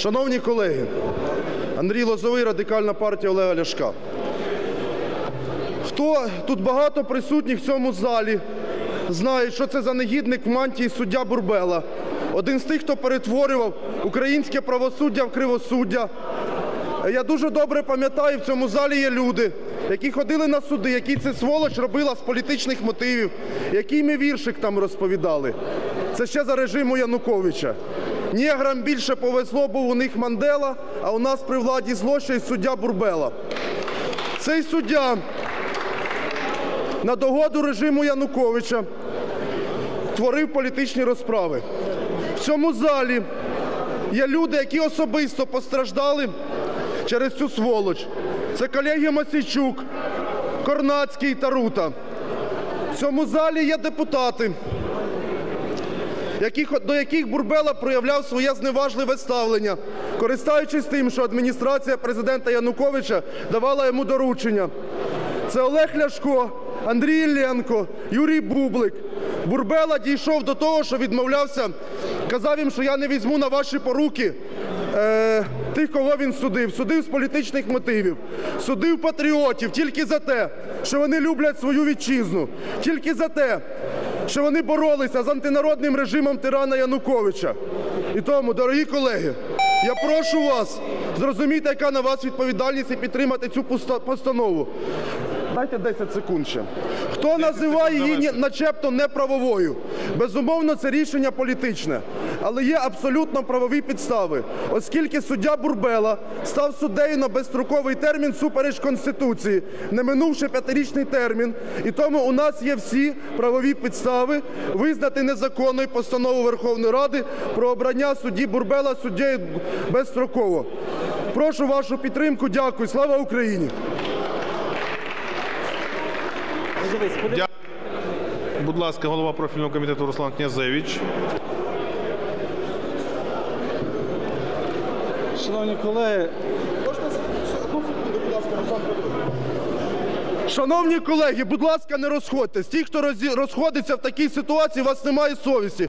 Шановні колеги, Андрій Лозовий, Радикальна партія Олега Ляшка. Хто тут багато присутніх в цьому залі знає, що це за негідник в мантії суддя Бурбела. Один з тих, хто перетворював українське правосуддя в кривосуддя. Я дуже добре пам'ятаю, в цьому залі є люди, які ходили на суди, які це сволоч робила з політичних мотивів, який ми віршик там розповідали. Це ще за режиму Януковича. Нєграм більше повезло, був у них Мандела, а у нас при владі зло ще й суддя Бурбела. Цей суддя на догоду режиму Януковича творив політичні розправи. В цьому залі є люди, які особисто постраждали через цю сволоч. Це колеги Масійчук, Корнацький та Рута. В цьому залі є депутати, до яких Бурбела проявляв своє зневажливе ставлення, користуючись тим, що адміністрація президента Януковича давала йому доручення. Це Олег Ляшко, Андрій Іллєнко, Юрій Бублик. Бурбела дійшов до того, що відмовлявся, казав їм, що я не візьму на ваші поруки е, тих, кого він судив. Судив з політичних мотивів, судив патріотів тільки за те, що вони люблять свою вітчизну, тільки за те, що вони боролися з антинародним режимом тирана Януковича. І тому, дорогі колеги, я прошу вас зрозуміти, яка на вас відповідальність і підтримати цю постанову. Дайте 10 секунд ще. Хто називає її начебто неправовою? Безумовно, це рішення політичне, але є абсолютно правові підстави, оскільки суддя Бурбела став суддею на безстроковий термін супереч Конституції, не минувши п'ятирічний термін, і тому у нас є всі правові підстави визнати незаконною постанову Верховної Ради про обрання судді Бурбела суддею безстроково. Прошу вашу підтримку. Дякую. Слава Україні! Будь ласка, голова профільного комітету Руслан Князевич. Шановні колеги, Шановні колеги, будь ласка, не розходьтесь. Ті, хто розходиться в такій ситуації, у вас немає совісті.